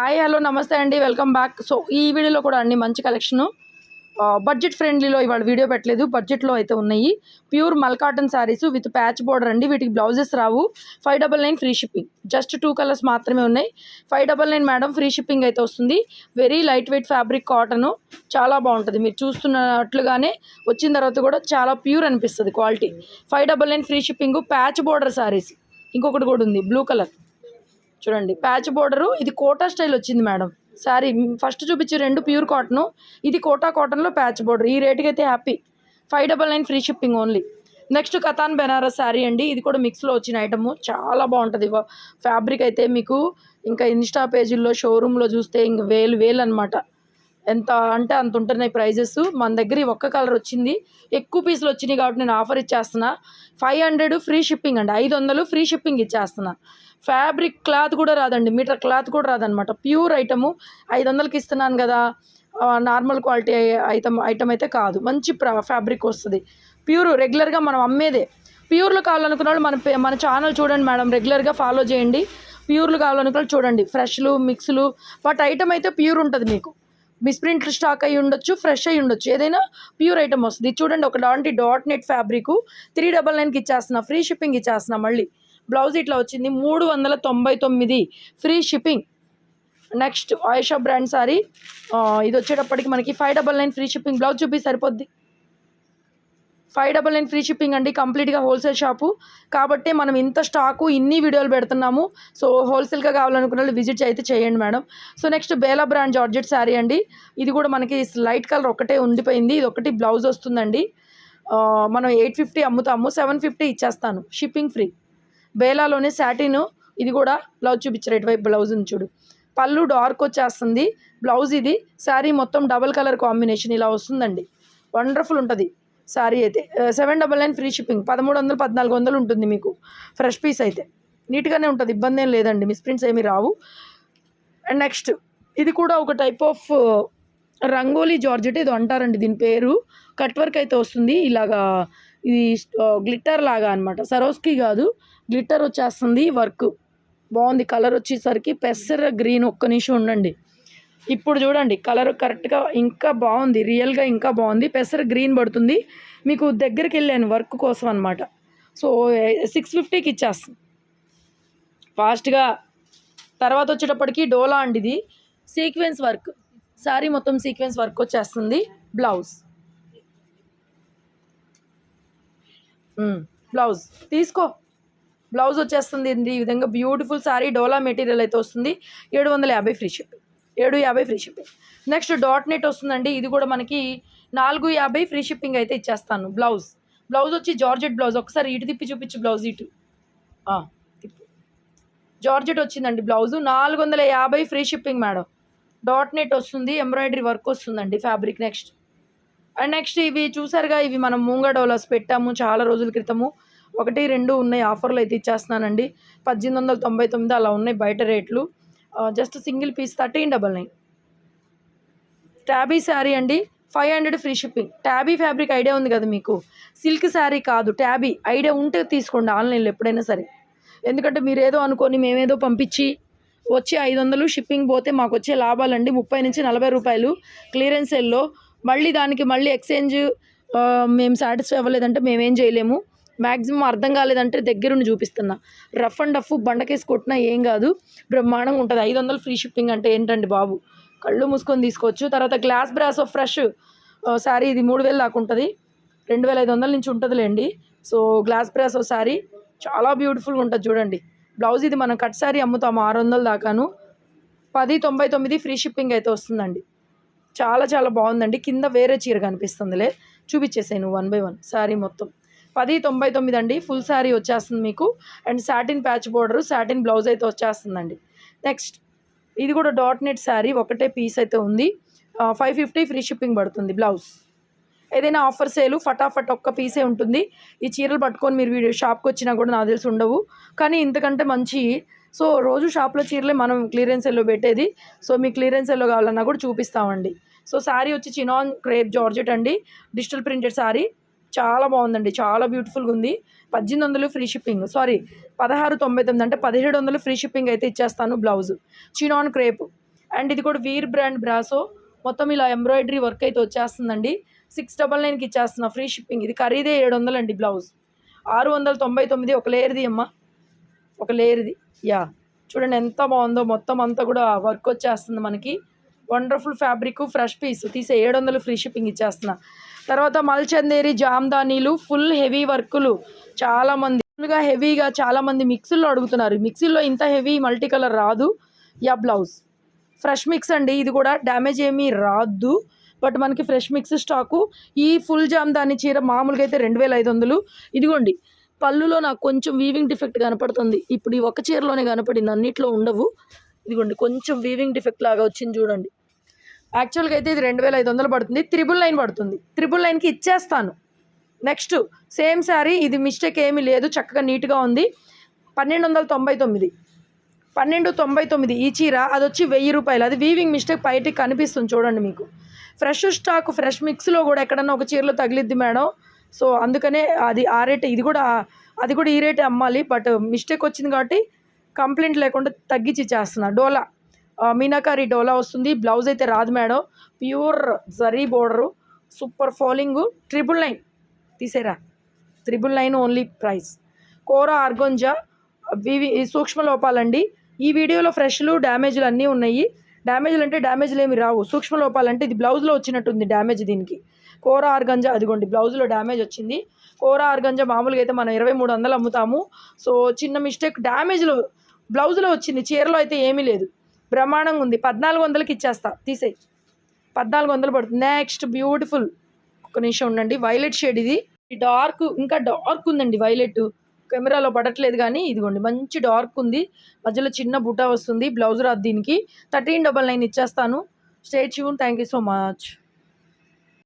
Hi hello నమస్తే అండి. Welcome back so ఈ వీడియోలో కూడా అండి మంచి కలెక్షను బడ్జెట్ ఫ్రెండ్లీలో ఇవాళ వీడియో పెట్టలేదు. బడ్జెట్లో అయితే ఉన్నాయి. ప్యూర్ మల్ cotton saris with patch border అండి. వీటికి బ్లౌజెస్ రావు. Five double nine free shipping just two colours మాత్రమే ఉన్నాయి. Five double nine madam free shipping అయితే వస్తుంది. Very light weight fabric cotton చాలా బాగుంటుంది. మీరు చూస్తున్నట్లుగానే వచ్చిన తర్వాత కూడా చాలా ప్యూర్ అనిపిస్తుంది quality five double nine free shipping patch border saris ఇంకొకటి కూడా ఉంది. బ్లూ కలర్ చూడండి ప్యాచ్ బోర్డరు ఇది కోటా స్టైల్ వచ్చింది మేడం. సారీ ఫస్ట్ చూపించి రెండు ప్యూర్ కాటన్ ఇది కోటా కాటన్లో ప్యాచ్ బోర్డర్. ఈ రేటుకి అయితే happy. Five double nine free shipping only. Next Katan Banaras sari అండి. ఇది కూడా మిక్స్లో వచ్చిన ఐటమ్. చాలా బాగుంటుంది. ఫ్యాబ్రిక్ అయితే మీకు ఇంకా ఇన్స్టా పేజీల్లో షోరూంలో చూస్తే ఇంక వేలు వేలు అనమాట ఎంత అంటే అంత ఉంటున్నాయి ప్రైజెస్. మన దగ్గర ఈ ఒక్క కలర్ వచ్చింది. ఎక్కువ పీసులు వచ్చినాయి కాబట్టి నేను ఆఫర్ ఇచ్చేస్తున్నా. ఫైవ్ హండ్రెడ్ ఫ్రీ షిప్పింగ్ అండి. ఐదు వందలు ఫ్రీ షిప్పింగ్ ఇచ్చేస్తున్నా. ఫ్యాబ్రిక్ క్లాత్ కూడా రాదండి. మీటర్ క్లాత్ కూడా రాదనమాట ప్యూర్ ఐటము. ఐదు వందలకి ఇస్తున్నాను కదా. నార్మల్ క్వాలిటీ ఐటమ్ ఐటమ్ అయితే కాదు. మంచి ఫ్యాబ్రిక్ వస్తుంది. ప్యూర్ రెగ్యులర్గా మనం అమ్మేదే. ప్యూర్లు కావాలనుకున్న వాళ్ళు మన పే- మన ఛానల్ చూడండి మేడం. రెగ్యులర్గా ఫాలో చేయండి. ప్యూర్లు కావాలనుకున్న వాళ్ళు చూడండి. ఫ్రెష్లు మిక్స్లు. బట్ ఐటమ్ అయితే ప్యూర్ ఉంటుంది మీకు. మిస్ప్రింట్ స్టాక్ అయి ఉండొచ్చు ఫ్రెష్ అయి ఉండొచ్చు. ఏదైనా ప్యూర్ ఐటమ్ వస్తుంది. చూడండి ఒక లాంటి dot net fabric three double నైన్కి ఇచ్చేస్తున్నా ఫ్రీ షిప్పింగ్ ఇచ్చేస్తున్నా మళ్ళీ. బ్లౌజ్ ఇట్లా వచ్చింది మూడు వందల తొంభై తొమ్మిది. Free shipping. Next Ayusha brand sari. ఇది వచ్చేటప్పటికి మనకి five double nine free shipping. Blouse చూపి సరిపోద్ది. Five double nine free shipping అండి. కంప్లీట్గా హోల్సేల్ షాపు. కాబట్టి మనం ఇంత స్టాకు ఇన్ని వీడియోలు పెడుతున్నాము. సో హోల్సేల్గా కావాలనుకున్న వాళ్ళు విజిట్ అయితే చేయండి madam. So next Bela brand georgette sari అండి. ఇది కూడా మనకి లైట్ కలర్ ఒకటే ఉండిపోయింది. ఇది ఒకటి బ్లౌజ్ వస్తుందండి. మనం ఎయిట్ ఫిఫ్టీ అమ్ముతాము. సెవెన్ ఫిఫ్టీ ఇచ్చేస్తాను. షిప్పింగ్ ఫ్రీ బేలాలోనే శాటిన్ ఇది కూడా బ్లౌజ్ చూపించారు. ఇటువైపు బ్లౌజ్ ఉంది చూడు. పళ్ళు డార్క్ వచ్చేస్తుంది. బ్లౌజ్ ఇది. శారీ మొత్తం డబల్ కలర్ కాంబినేషన్ ఇలా వస్తుందండి. వండర్ఫుల్ ఉంటుంది. సారీ అయితే seven double nine free shipping పదమూడు వందలు పద్నాలుగు వందలు ఉంటుంది మీకు ఫ్రెష్ పీస్ అయితే. నీట్గానే ఉంటుంది ఇబ్బంది ఏం లేదండి మిస్ప్రింట్స్ ఏమీ రావు. అండ్ నెక్స్ట్ ఇది కూడా ఒక టైప్ ఆఫ్ రంగోలీ జార్జెట్ ఏదో అంటారండి దీని పేరు. కట్ వర్క్ అయితే వస్తుంది ఇలాగా ఇది గ్లిట్టర్ లాగా అనమాట సరోస్కి కాదు గ్లిట్టర్ వచ్చేస్తుంది వర్క్. బాగుంది కలర్ వచ్చేసరికి పెసర గ్రీన్ ఒక్క నిమిషం ఉండండి. ఇప్పుడు చూడండి కలర్ కరెక్ట్గా ఇంకా బాగుంది రియల్గా ఇంకా బాగుంది. పెసర గ్రీన్ పడుతుంది. మీకు దగ్గరికి వెళ్ళాను వర్క్ కోసం అనమాట సో సిక్స్ ఫిఫ్టీకి ఇచ్చేస్తాను. ఫాస్ట్గా తర్వాత వచ్చేటప్పటికి డోలా అండి ఇది సీక్వెన్స్ వర్క్ శారీ మొత్తం సీక్వెన్స్ వర్క్ వచ్చేస్తుంది. బ్లౌజ్ బ్లౌజ్ తీసుకో. బ్లౌజ్ వచ్చేస్తుంది. ఈ విధంగా బ్యూటిఫుల్ శారీ డోలా మెటీరియల్ అయితే వస్తుంది. ఏడు వందల యాభై ఫ్రీ షిప్పింగ్ ఏడు యాభై free shipping. Next dot net వస్తుందండి. ఇది కూడా మనకి నాలుగు యాభై ఫ్రీ షిప్పింగ్ అయితే ఇచ్చేస్తాను. బ్లౌజ్. బ్లౌజ్ వచ్చి జార్జెట్ బ్లౌజ్. ఒకసారి ఇటు తిప్పి చూపించు బ్లౌజ్ ఇటు. తిప్పి. జార్జెట్ వచ్చిందండి బ్లౌజు. నాలుగు వందల యాభై free shipping madam. Dot net వస్తుంది. ఎంబ్రాయిడరీ వర్క్ వస్తుందండి ఫ్యాబ్రిక్ నెక్స్ట్. అండ్ నెక్స్ట్ ఇవి చూసారుగా ఇవి మనం మూంగా డోలర్స్ పెట్టాము చాలా రోజుల క్రితము. ఒకటి రెండు ఉన్నాయి. ఆఫర్లు అయితే ఇచ్చేస్తున్నానండి. పద్దెనిమిది వందల తొంభై తొమ్మిది అలా ఉన్నాయి బయట రేట్లు. Just single piece thirteen double nine tabby sari అండి five hundred free shipping tabby fabric idea ఉంది కదా మీకు? సిల్క్ శారీ కాదు ట్యాబీ ఐడియా ఉంటే తీసుకోండి ఆన్లైన్లో ఎప్పుడైనా సరే. ఎందుకంటే మీరు ఏదో అనుకొని మేమేదో పంపించి వచ్చి ఐదు వందలు షిప్పింగ్ పోతే మాకు వచ్చే లాభాలండి ముప్పై నుంచి నలభై రూపాయలు క్లియరెన్స్ సెల్లో మళ్ళీ దానికి మళ్ళీ ఎక్స్చేంజ్ మేము సాటిస్ఫై అవ్వలేదంటే మేమేం చేయలేము. మ్యాక్సిమం అర్థం కాలేదంటే దగ్గరుండి చూపిస్తున్నా. రఫ్ అండ్ రఫ్ బండకేసి కొట్టినా ఏం కాదు బ్రహ్మాండంగా ఉంటుంది. ఐదు వందలు ఫ్రీ షిప్పింగ్ అంటే ఏంటండి బాబు? కళ్ళు మూసుకొని తీసుకోవచ్చు. తర్వాత glass brass of fresh sari ఇది మూడు వేలు దాకా ఉంటుంది. రెండు వేల ఐదు వందల నుంచి ఉంటుందిలేండి. సో గ్లాస్ బ్రాస్ శారీ చాలా బ్యూటిఫుల్గా ఉంటుంది చూడండి. బ్లౌజ్ ఇది మనం కట్ శారీ అమ్ముతాము ఆరు వందల దాకాను. పది తొంభై తొమ్మిది ఫ్రీ షిప్పింగ్ అయితే వస్తుందండి. చాలా చాలా బాగుందండి. కింద వేరే చీర కనిపిస్తుందిలే. చూపించేసాయి నువ్వు వన్ బై వన్. శారీ మొత్తం. పది తొంభై తొమ్మిది అండి ఫుల్ శారీ వచ్చేస్తుంది మీకు. And satin patch border satin blouse అయితే వచ్చేస్తుందండి. నెక్స్ట్ ఇది కూడా డాట్ నెట్ శారీ ఒకటే పీస్ అయితే ఉంది. ఫైవ్ ఫిఫ్టీ ఫ్రీ షిప్పింగ్ పడుతుంది బ్లౌజ్ ఏదైనా ఆఫర్ సేలు ఫటాఫట్ ఒక్క పీసే ఉంటుంది. ఈ చీరలు పట్టుకొని మీరు వీడియో షాప్కి వచ్చినా కూడా నాకు తెలిసి ఉండవు. కానీ ఇంతకంటే మంచి సో రోజు షాప్లో చీరలే మనం క్లియరెన్స్ ఎల్లో పెట్టేది. సో మీ క్లియరెన్స్ ఎల్లో కావాలన్నా కూడా చూపిస్తామండి. సో శారీ వచ్చి చినాన్ క్రేప్ జార్జెట్ అండి. డిజిటల్ ప్రింటెడ్ శారీ చాలా బాగుందండి. చాలా బ్యూటిఫుల్గా ఉంది పద్దెనిమిది వందలు ఫ్రీ షిప్పింగ్. సారీ పదహారు తొంభై తొమ్మిది అంటే పదిహేడు వందలు ఫ్రీ షిప్పింగ్ అయితే ఇచ్చేస్తాను బ్లౌజ్. Chinon crepe. అండ్ ఇది కూడా వీర్ బ్రాండ్ బ్రాసో. మొత్తం ఇలా ఎంబ్రాయిడరీ వర్క్ అయితే వచ్చేస్తుందండి. సిక్స్ డబల్ నైన్కి ఇచ్చేస్తున్నా ఫ్రీ షిప్పింగ్. ఇది ఖరీదే ఏడు వందలండి బ్లౌజ్. ఆరు వందల తొంభై తొమ్మిది ఒక లేయర్ది అమ్మా. ఒక లేయర్ది. యా. చూడండి ఎంత బాగుందో. మొత్తం అంతా కూడా వర్క్ వచ్చేస్తుంది మనకి. Wonderful fabric fresh piece. తీసే ఏడు వందలు ఫ్రీ షిప్పింగ్ ఇచ్చేస్తున్నా. తర్వాత మల్చందేరి జామ్దానీలు ఫుల్ హెవీ వర్కులు. చాలామంది ఫుల్గా హెవీగా చాలామంది మిక్సీల్లో అడుగుతున్నారు. మిక్సీల్లో ఇంత హెవీ మల్టీ కలర్ రాదు. యా బ్లౌజ్. ఫ్రెష్ మిక్స్ అండి. ఇది కూడా డ్యామేజ్ ఏమీ రాదు. బట్ మనకి ఫ్రెష్ మిక్స్ స్టాకు. ఈ ఫుల్ జామ్దాని చీర మామూలుగా అయితే రెండు వేల ఐదు వందలు. ఇదిగోండి. పళ్ళులో నాకు కొంచెం వీవింగ్ డిఫెక్ట్ కనపడుతుంది. ఇప్పుడు ఈ ఒక చీరలోనే కనపడింది. అన్నిట్లో ఉండవు. ఇదిగోండి. కొంచెం వీవింగ్ డిఫెక్ట్ లాగా వచ్చింది చూడండి. యాక్చువల్గా అయితే ఇది రెండు వేల ఐదు వందలు పడుతుంది. త్రిబుల్ నైన్ పడుతుంది. త్రిబుల్ నైన్కి ఇచ్చేస్తాను. నెక్స్ట్ సేమ్ శారీ ఇది మిస్టేక్ ఏమీ లేదు చక్కగా నీట్గా ఉంది. పన్నెండు వందల తొంభై తొమ్మిది. పన్నెండు తొంభై తొమ్మిది ఈ చీర అది వచ్చి వెయ్యి రూపాయలు. అది వీవింగ్ మిస్టేక్ బయటికి కనిపిస్తుంది చూడండి మీకు. ఫ్రెష్ స్టాక్ ఫ్రెష్ మిక్స్లో కూడా ఎక్కడన్నా ఒక చీరలో తగిలిద్ది మేడం. సో అందుకనే అది ఆ రేట్ ఇది కూడా అది కూడా ఈ రేటే అమ్మాలి. బట్ మిస్టేక్ వచ్చింది కాబట్టి కంప్లైంట్ లేకుండా తగ్గించి చేస్తున్నా డోలా. మీనాకారి డోలా వస్తుంది. బ్లౌజ్ అయితే రాదు madam. Pure zari border. Super falling. Triple nine. తీసేరా. Triple nine only price. Kora organza. వివి సూక్ష్మ లోపాలండి. ఈ వీడియోలో ఫ్రెష్లు డ్యామేజ్లు అన్నీ ఉన్నాయి. డ్యామేజ్లు అంటే డ్యామేజ్లు ఏమి రావు. సూక్ష్మ లోపాలంటే ఇది బ్లౌజ్లో వచ్చినట్టుంది డ్యామేజ్ దీనికి. కోర ఆర్గంజా అదిగోండి బ్లౌజ్లో డ్యామేజ్ వచ్చింది. కోర ఆర్గంజా మామూలుగా అయితే మనం ఇరవై మూడు వందలు అమ్ముతాము. సో చిన్న మిస్టేక్ డ్యామేజ్లో బ్లౌజ్లో వచ్చింది. చీరలో అయితే ఏమీ లేదు. బ్రహ్మాండంగా ఉంది. పద్నాలుగు వందలకి ఇచ్చేస్తా. తీసేయి. పద్నాలుగు వందలు పడుతుంది. నెక్స్ట్ బ్యూటిఫుల్ ఒక నిమిషం ఉండండి. వైలెట్ షేడ్ ఇది. డార్క్ ఇంకా డార్క్ ఉందండి వైలెట్ కెమెరాలో పడట్లేదు కానీ ఇదిగోండి. మంచి డార్క్ ఉంది. మధ్యలో చిన్న బుటా వస్తుంది. బ్లౌజ్ రాదు దీనికి. థర్టీన్ డబల్ నైన్ ఇచ్చేస్తాను. స్టేట్ యూన్ థ్యాంక్ యూ సో మచ్